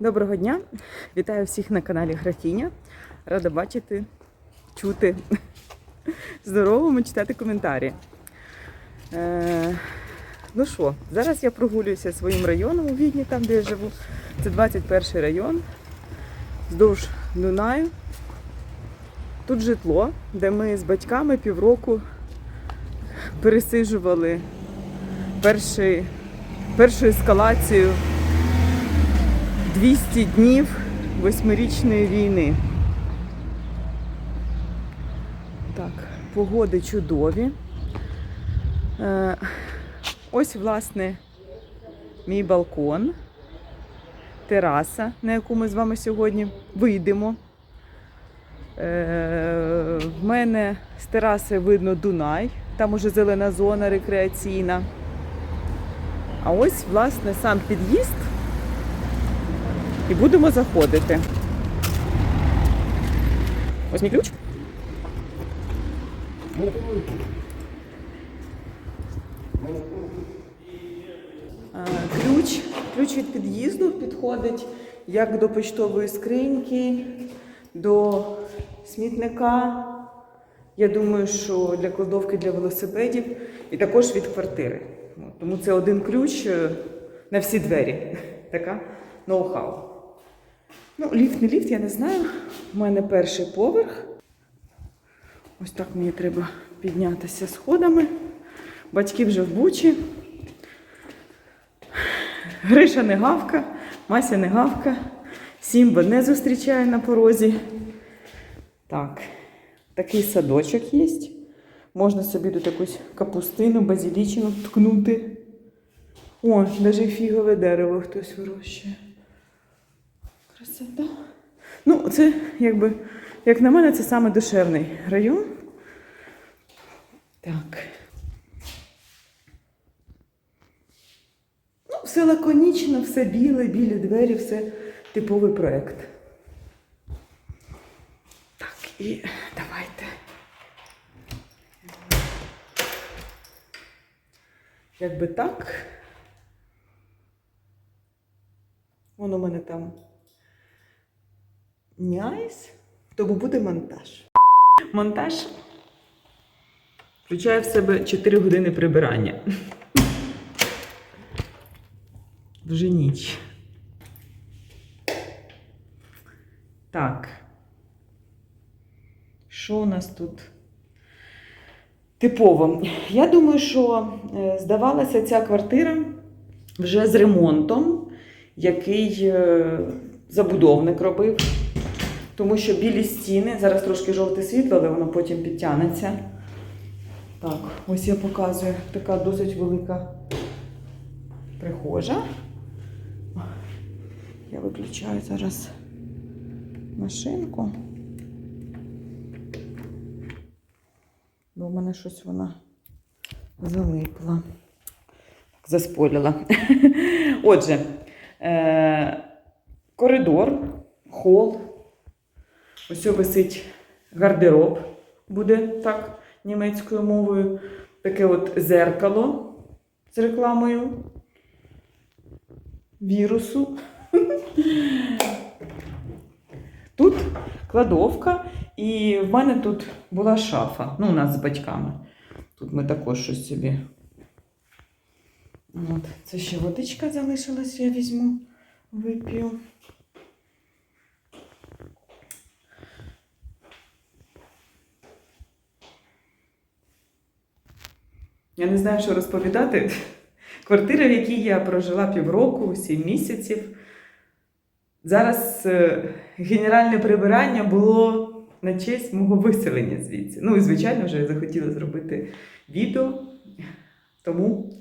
Доброго дня! Вітаю всіх на каналі Графіня. Рада бачити, чути, здоровому читати коментарі. Е, ну що, зараз я прогулююся своїм районом у Відні, там де я живу. Це 21 район, вздовж Дунаю. Тут житло, де ми з батьками півроку пересиджували перший, першу ескалацію 200 днів восьмирічної війни. Так, погоди чудові. Е, ось, власне, мій балкон, тераса, на яку ми з вами сьогодні вийдемо. Е, в мене з тераси видно Дунай, там уже зелена зона рекреаційна. А ось, власне, сам під'їзд і будемо заходити. Ось мій ключ. Ключ, ключ від під'їзду підходить як до почтової скриньки, до смітника. Я думаю, що для кладовки для велосипедів і також від квартири. Тому це один ключ е, на всі двері. Така ноу-хау. Ну, ліфт не ліфт, я не знаю. У мене перший поверх. Ось так мені треба піднятися сходами. Батьки вже в бучі. Гриша не гавка, Мася не гавка. Сімба не зустрічає на порозі. Так, такий садочок є. Можна собі тут якусь капустину, базілічину ткнути. О, навіть фігове дерево хтось вирощує. Красота. Ну, це якби, як на мене, це саме душевний район. Так. Ну, все лаконічно, все біле, білі двері, все типовий проєкт. Так, і давайте. Якби так. Вон у мене там няйс, тому буде монтаж. Монтаж включає в себе 4 години прибирання. Вже ніч. Так. Що у нас тут? Типово. Я думаю, що е, здавалася ця квартира вже з ремонтом, який е, забудовник робив. Тому що білі стіни, зараз трошки жовте світло, але воно потім підтягнеться. Так, ось я показую така досить велика прихожа. Я виключаю зараз машинку. Бо в мене щось вона залипла. Так, заспорила. Отже, е- коридор, хол. Ось висить гардероб, буде так німецькою мовою. Таке от зеркало з рекламою вірусу. Тут кладовка, і в мене тут була шафа. Ну, у нас з батьками. Тут ми також щось собі. От. Це ще водичка залишилась, я візьму, вип'ю. Я не знаю, що розповідати. Квартира, в якій я прожила півроку, сім місяців. Зараз е, генеральне прибирання було на честь мого виселення звідси. Ну і, звичайно, вже захотіла зробити відео. Тому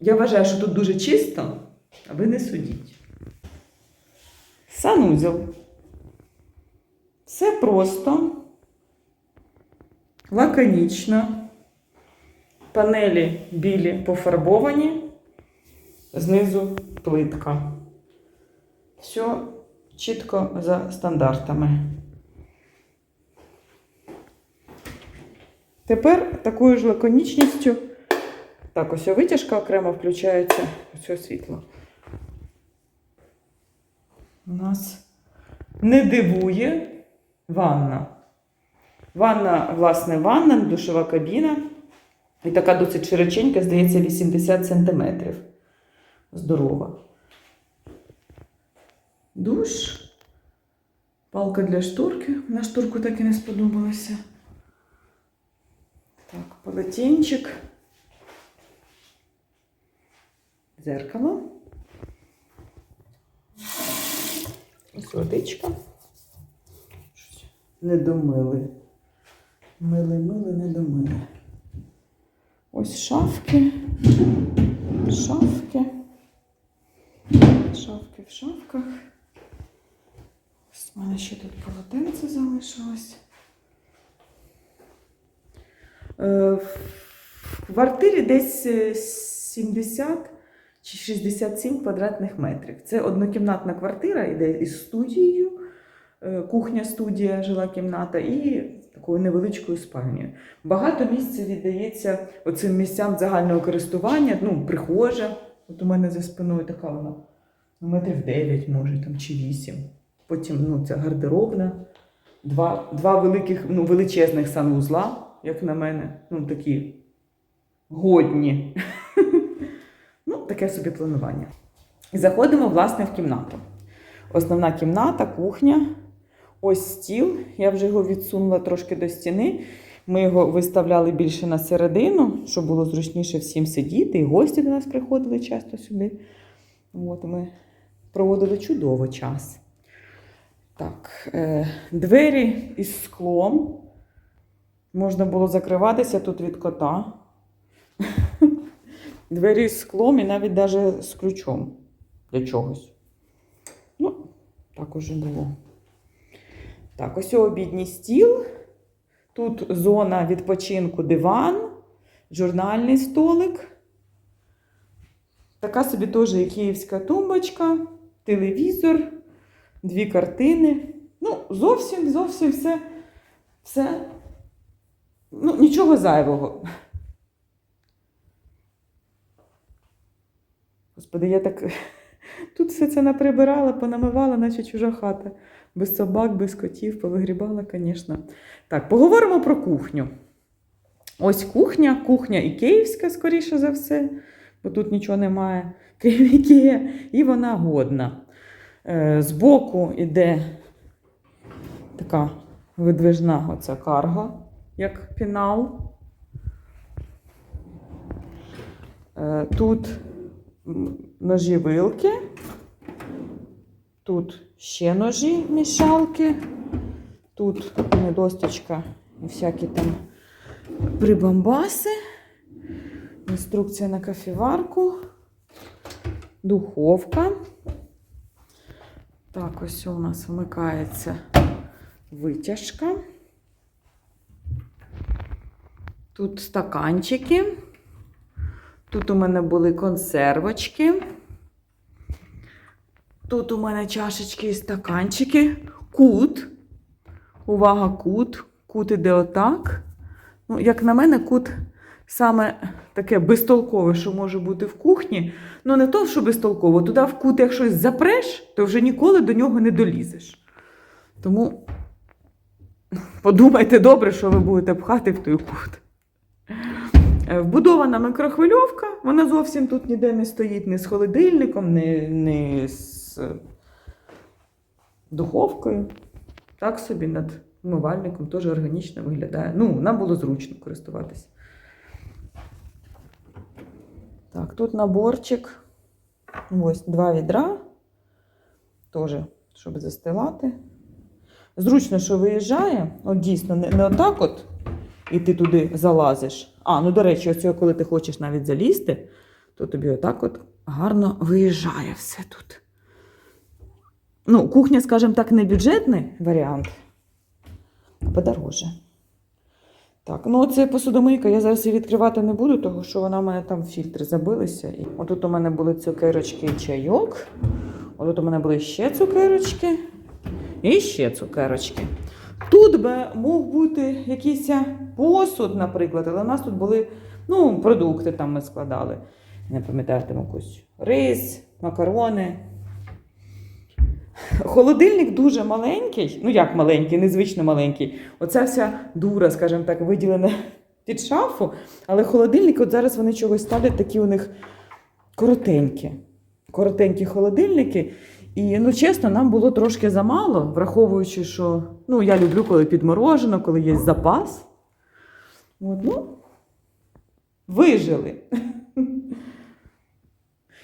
я вважаю, що тут дуже чисто, а ви не судіть. Санузел. Все просто, лаконічно. Панелі білі пофарбовані, знизу плитка. Все чітко за стандартами. Тепер такою ж лаконічністю. Так, ось витяжка окремо включається, ось світло. У нас не дивує ванна. Ванна, власне, ванна, душова кабіна. І така досить широченька, здається, 80 см. Здорова. Душ. Палка для шторки. На шторку так і не сподобалася. Так, полотенчик. Зеркало. Ось водичка. Не домили. Мили, мили, не домили. Ось шафки. Шафки. Шафки в шафках. Ось у мене ще тут полотенце залишилось. Е, В квартирі десь е, 70 чи 67 квадратних метрів. Це однокімнатна квартира, іде із студією, е, кухня-студія, жила кімната і такою невеличкою спальнею. Багато місця віддається оцим місцям загального користування, ну, прихожа. От у мене за спиною така вона ну, метрів 9, може, там, чи 8. Потім ну, це гардеробна, два, два великих, ну, величезних санвузла, як на мене, ну, такі годні. ну, таке собі планування. Заходимо, власне, в кімнату. Основна кімната, кухня. Ось стіл. Я вже його відсунула трошки до стіни. Ми його виставляли більше на середину, щоб було зручніше всім сидіти. І гості до нас приходили часто сюди. От ми проводили чудово час. Так, е, двері із склом. Можна було закриватися тут від кота. Двері з склом і навіть навіть з ключом для чогось. Ну, так уже було. Так, ось обідній стіл. Тут зона відпочинку диван, журнальний столик. Така собі теж і київська тумбочка, телевізор, дві картини. Ну, зовсім, зовсім все, все. Ну, нічого зайвого. Господи, я так тут все це наприбирала, понамивала, наче чужа хата. Без собак, без котів, повигрібала, звісно. Так, поговоримо про кухню. Ось кухня, кухня і київська, скоріше за все, бо тут нічого немає, крім Ікея, і вона годна. Е, Збоку йде така видвижна оця карга, як пінал. Е, Тут ножі вилки. Тут ще ножі мішалки. Тут не досточка і всякі там прибамбаси. Інструкція на кофеварку. Духовка. Так, ось у нас вмикається витяжка. Тут стаканчики. Тут у мене були консервочки. Тут у мене чашечки і стаканчики. Кут. Увага, кут. Кут іде отак. Ну, як на мене, кут саме таке безтолкове, що може бути в кухні. Ну, не то, що безтолково. Туди в кут, як щось запреш, то вже ніколи до нього не долізеш. Тому подумайте добре, що ви будете пхати в той кут. Е, Вбудована микрохвильовка, вона зовсім тут ніде не стоїть ні з холодильником, ні, ні з е, духовкою. Так собі над вмивальником теж органічно виглядає. Ну, нам було зручно користуватися. Так, тут наборчик. Ось два відра. Теж, щоб застилати. Зручно, що виїжджає. От дійсно, не, не отак от, і ти туди залазиш. А, ну до речі, ось коли ти хочеш навіть залізти, то тобі отак от гарно виїжджає все тут. Ну, кухня, скажімо так, не бюджетний варіант, а подороже. Так, ну це посудомийка, я зараз її відкривати не буду, тому що вона в мене там фільтри забилися. І отут у мене були цукерочки і чайок. Отут у мене були ще цукерочки і ще цукерочки. Тут би мог бути якийсь посуд, наприклад, але у нас тут були ну, продукти там ми складали. Не пам'ятаю, там якусь рис, макарони. Холодильник дуже маленький, ну як маленький, незвично маленький. Оця вся дура, скажімо так, виділена під шафу, але холодильники, от зараз вони чогось ставлять такі у них коротенькі. Коротенькі холодильники. І, ну, чесно, нам було трошки замало, враховуючи, що ну, я люблю, коли підморожено, коли є запас. От, ну, вижили.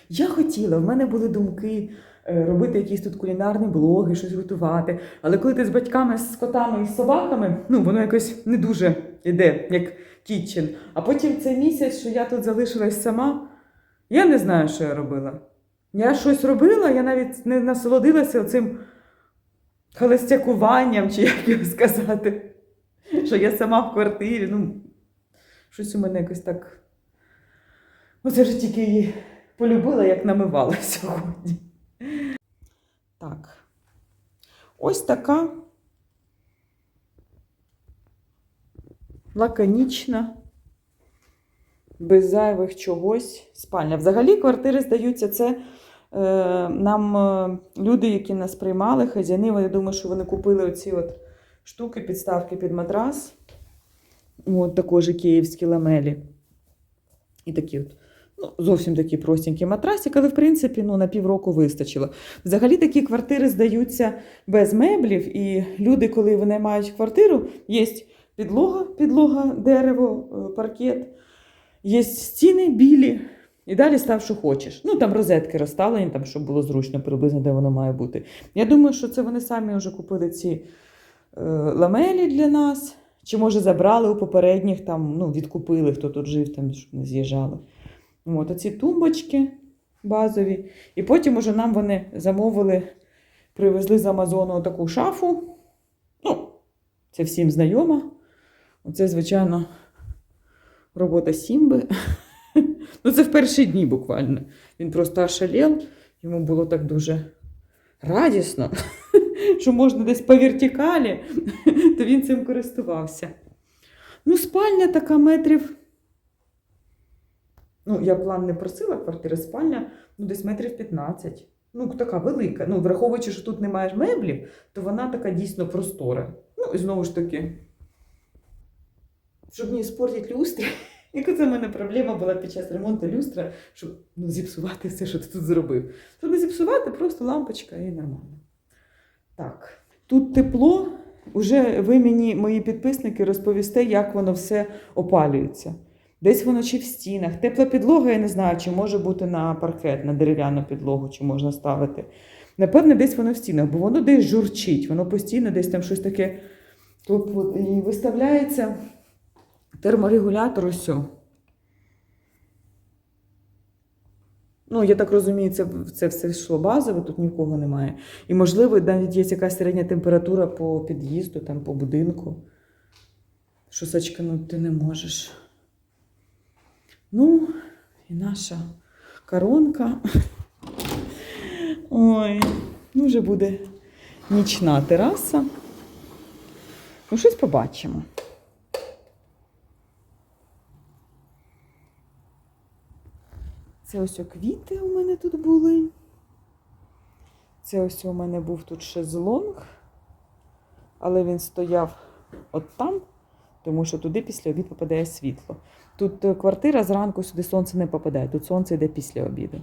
Я хотіла, в мене були думки робити якісь тут кулінарні блоги, щось готувати. Але коли ти з батьками, з котами і з собаками, ну воно якось не дуже йде, як кітчен. А потім цей місяць, що я тут залишилась сама, я не знаю, що я робила. Я щось робила, я навіть не насолодилася цим холостякуванням, чи як його сказати, що я сама в квартирі. Ну, щось у мене якось так. Оце ж тільки її полюбила, як намивала сьогодні. Так. Ось така лаконічна, без зайвих чогось спальня. Взагалі, квартири здаються, це е, нам е, люди, які нас приймали, хазяїни, вони думаю, що вони купили оці от штуки, підставки під матрас. От також і київські ламелі. І такі от. Ну, зовсім такий простенький матрасик, але в принципі ну, на півроку вистачило. Взагалі такі квартири здаються без меблів, і люди, коли вони мають квартиру, є підлога, підлога, дерево, е, паркет, є стіни білі, і далі став, що хочеш. Ну там розетки розставлені, там, щоб було зручно приблизно, де воно має бути. Я думаю, що це вони самі вже купили ці е, ламелі для нас. Чи може забрали у попередніх, там, ну, відкупили, хто тут жив, там, щоб не з'їжджали. От, оці тумбочки базові. І потім уже нам вони замовили, привезли з Амазону таку шафу. Ну, це всім знайома. Оце, звичайно, робота Сімби. Ну, це в перші дні буквально. Він просто ошалів, йому було так дуже радісно, що можна десь по вертикалі, то він цим користувався. Ну, спальня така метрів. Ну, я план не просила квартири, спальня, ну, десь метрів 15. Ну, така велика. Ну, враховуючи, що тут немає меблів, то вона така дійсно простора. Ну, і знову ж таки, щоб не спортити люстри. Яка це в мене проблема була під час ремонту люстра, щоб ну, зіпсувати все, що ти тут зробив. Щоб не зіпсувати, просто лампочка і нормально. Так, тут тепло. Уже ви мені, мої підписники, розповісте, як воно все опалюється. Десь воно чи в стінах. Тепла підлога, я не знаю, чи може бути на паркет, на дерев'яну підлогу, чи можна ставити. Напевне, десь воно в стінах, бо воно десь журчить, воно постійно десь там щось таке. Тут і виставляється терморегулятор ось. Ну, я так розумію, це, це все йшло базове, тут ні в кого немає. І, можливо, навіть є якась середня температура по під'їзду, там, по будинку. Що сачканути не можеш. Ну, і наша коронка. Ой, ну вже буде нічна тераса. Ну, щось побачимо. Це ось квіти у мене тут були. Це ось у мене був тут шезлонг, але він стояв от там, тому що туди після обіду попадає світло. Тут е, квартира зранку сюди сонце не попадає, тут сонце йде після обіду.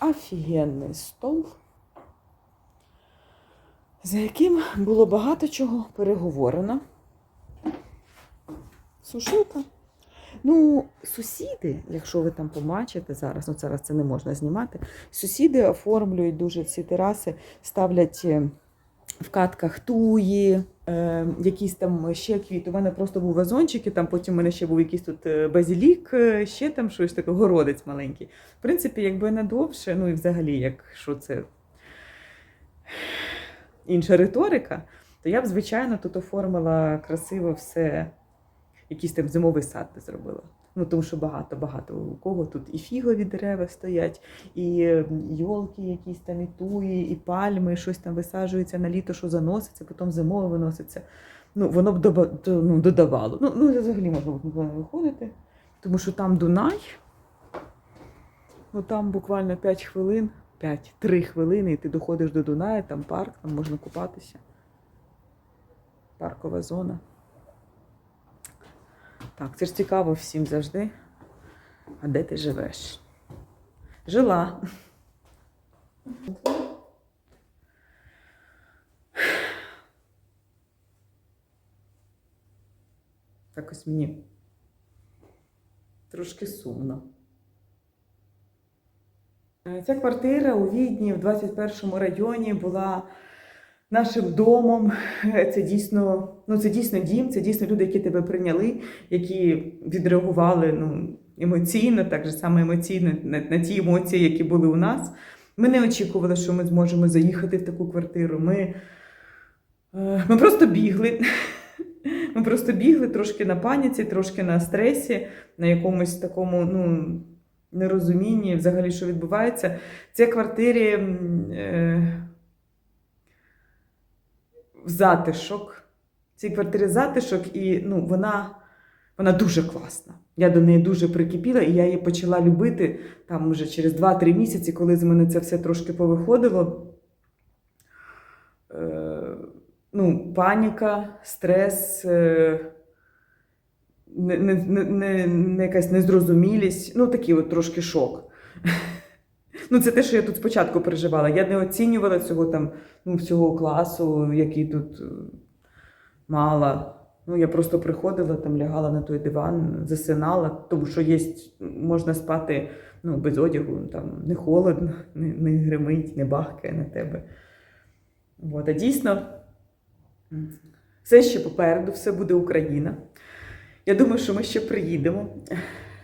Офігенний стол, за яким було багато чого переговорено. Сушилка. Ну, сусіди, якщо ви там побачите зараз, ну зараз це не можна знімати. Сусіди оформлюють дуже ці тераси, ставлять е, в катках туї, е, якісь там ще квіти. У мене просто був вазончик, і там потім у мене ще був якийсь тут е, базілік, е, ще там щось таке, городець маленький. В принципі, якби не довше, ну і взагалі, якщо це інша риторика, то я б, звичайно, тут оформила красиво все якийсь там зимовий сад би зробила. Ну, тому що багато-багато у кого тут і фігові дерева стоять, і йолки якісь там, і туї, і пальми, і щось там висаджується на літо, що заноситься, потім зимово виноситься. Ну, воно б ну, додавало. Ну, ну, взагалі можна було виходити, тому що там Дунай, ну там буквально 5 хвилин 5-3 хвилини, і ти доходиш до Дунаю, там парк, там можна купатися. Паркова зона. Так, це ж цікаво всім завжди. А де ти живеш? Жила. Так ось мені трошки сумно. Ця квартира у Відні в 21-му районі була нашим домом. Це дійсно, ну, це дійсно дім, це дійсно люди, які тебе прийняли, які відреагували ну, емоційно, так же саме емоційно на, на ті емоції, які були у нас. Ми не очікували, що ми зможемо заїхати в таку квартиру. Ми, е, ми просто бігли. Ми просто бігли трошки на паніці, трошки на стресі, на якомусь такому ну, нерозумінні, взагалі, що відбувається. В цій квартирі е, затишок. В цій квартирі затишок, і ну, вона, вона дуже класна. Я до неї дуже прикипіла, і я її почала любити там вже через 2-3 місяці, коли з мене це все трошки повиходило. Е, ну, паніка, стрес, е, не, не, не, не якась незрозумілість, ну такий от трошки шок. Ну, це те, що я тут спочатку переживала. Я не оцінювала цього там, ну, всього класу, який тут е, мала. Ну, я просто приходила, там лягала на той диван, засинала, тому що є, можна спати ну, без одягу, там не холодно, не, не гримить, не бахкає на тебе. От, а дійсно, все ще попереду, все буде Україна. Я думаю, що ми ще приїдемо.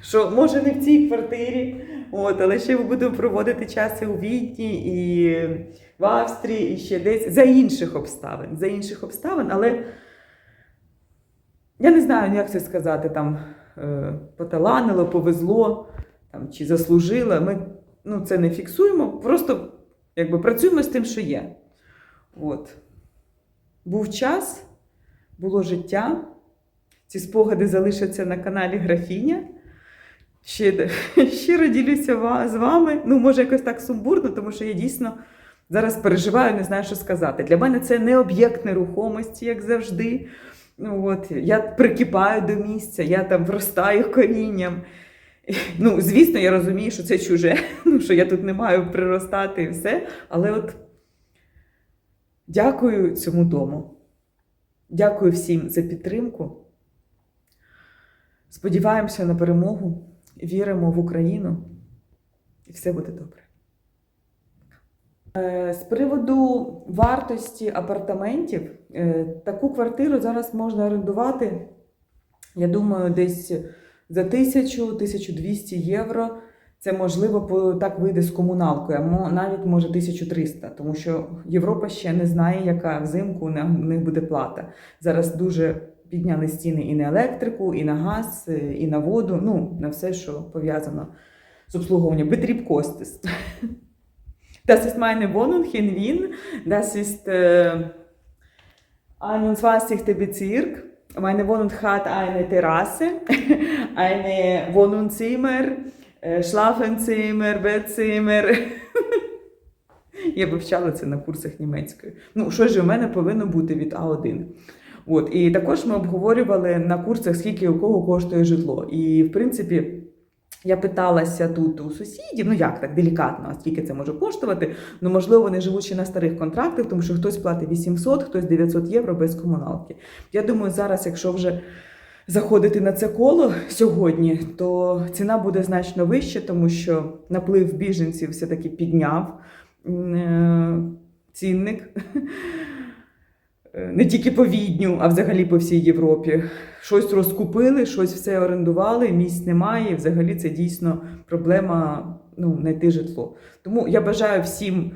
Що може не в цій квартирі, от, але ще ми будемо проводити час і у Відні, і в Австрії, і ще десь за інших обставин. За інших обставин, але я не знаю, як це сказати, там е, поталанило, повезло там, чи заслужило. Ми ну, це не фіксуємо, просто якби, працюємо з тим, що є. От. Був час, було життя. Ці спогади залишаться на каналі Графіня. Ще, щиро ділюся з вами. Ну, може, якось так сумбурно, тому що я дійсно зараз переживаю, не знаю, що сказати. Для мене це не об'єкт нерухомості, як завжди. Ну, от, я прикипаю до місця, я там вростаю корінням. Ну, звісно, я розумію, що це чуже, ну, що я тут не маю приростати і все. Але от дякую цьому дому. Дякую всім за підтримку. Сподіваємося на перемогу, віримо в Україну, і все буде добре. Е, З приводу вартості апартаментів, е, таку квартиру зараз можна орендувати, я думаю, десь за 1000-1200 євро. Це можливо так вийде з комуналкою, а навіть може 1300, тому що Європа ще не знає, яка взимку у них буде плата. Зараз дуже підняли ціни і на електрику, і на газ, е, і на воду, ну, на все, що пов'язано з обслуговуванням. Betrieb kostet. Das ist meine Wohnung in Wien. Das ist äh, 21. Bezirk. Meine Wohnung hat eine Terrasse, eine Wohnzimmer, äh, Schlafenzimmer, Bettzimmer. Я вивчала це на курсах німецької. Ну, що ж у мене повинно бути від А1. От, і також ми обговорювали на курсах, скільки у кого коштує житло. І, в принципі, я питалася тут у сусідів, ну як так, делікатно, скільки це може коштувати. Ну, можливо, вони живуть ще на старих контрактах, тому що хтось платить 800, хтось 900 євро без комуналки. Я думаю, зараз, якщо вже заходити на це коло сьогодні, то ціна буде значно вища, тому що наплив біженців все-таки підняв е, цінник. Е, Не тільки по Відню, а взагалі по всій Європі. Щось розкупили, щось все орендували, місць немає. Взагалі це дійсно проблема ну, знайти житло. Тому я бажаю всім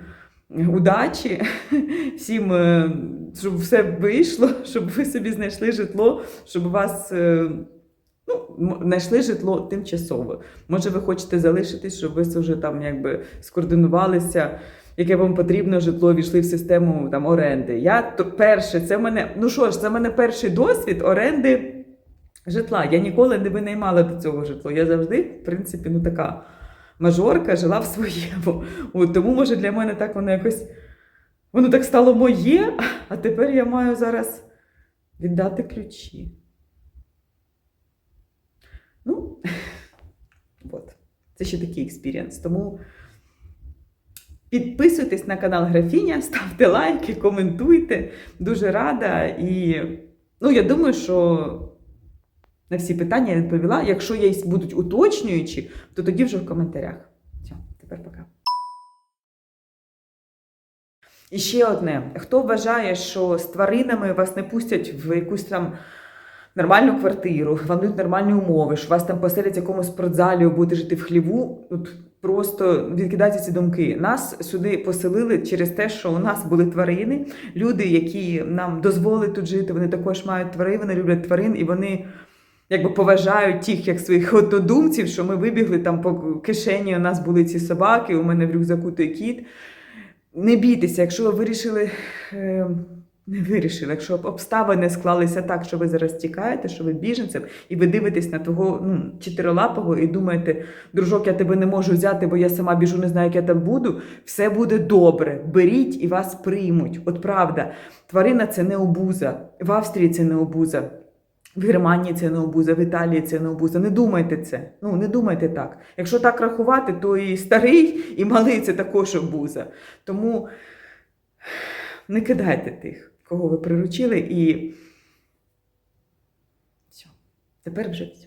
удачі, всім, е, щоб все вийшло, щоб ви собі знайшли житло, щоб вас е, ну, знайшли житло тимчасове. Може, ви хочете залишитись, щоб ви вже там якби скоординувалися. Яке вам потрібно житло, війшли в систему там оренди. Я перше, це в мене, ну що ж, це в мене перший досвід оренди житла. Я ніколи не винаймала до цього житло. Я завжди, в принципі, ну така мажорка жила в своєму. От, тому, може, для мене так воно якось. Воно так стало моє, а тепер я маю зараз віддати ключі. Ну, от. Це ще такий експірієнс. Тому підписуйтесь на канал Графіня, ставте лайки, коментуйте. Дуже рада. І ну, я думаю, що на всі питання я відповіла. Якщо є будуть уточнюючі, то тоді вже в коментарях. Все, тепер пока. І ще одне: хто вважає, що з тваринами вас не пустять в якусь там нормальну квартиру, вам дають нормальні умови, що вас там поселять в якомусь спортзалі, будете жити в хліву, просто відкидайте ці думки. Нас сюди поселили через те, що у нас були тварини, люди, які нам дозволили тут жити, вони також мають тварин, вони люблять тварин і вони. Якби поважають тих як своїх однодумців, що ми вибігли там по кишені. У нас були ці собаки, у мене в рюкзаку той кіт. Не бійтеся, якщо ви вирішили, е, не вирішили, якщо обставини склалися так, що ви зараз тікаєте, що ви біженцем, і ви дивитесь на того ну, чотирилапого і думаєте, дружок, я тебе не можу взяти, бо я сама біжу, не знаю, як я там буду. Все буде добре. Беріть і вас приймуть. От правда, тварина це не обуза. В Австрії це не обуза. В Германії це не обуза, в Італії це не обуза. Не думайте це. Ну, не думайте так. Якщо так рахувати, то і старий, і малий це також обуза. Тому не кидайте тих, кого ви приручили, і все. Тепер вже все.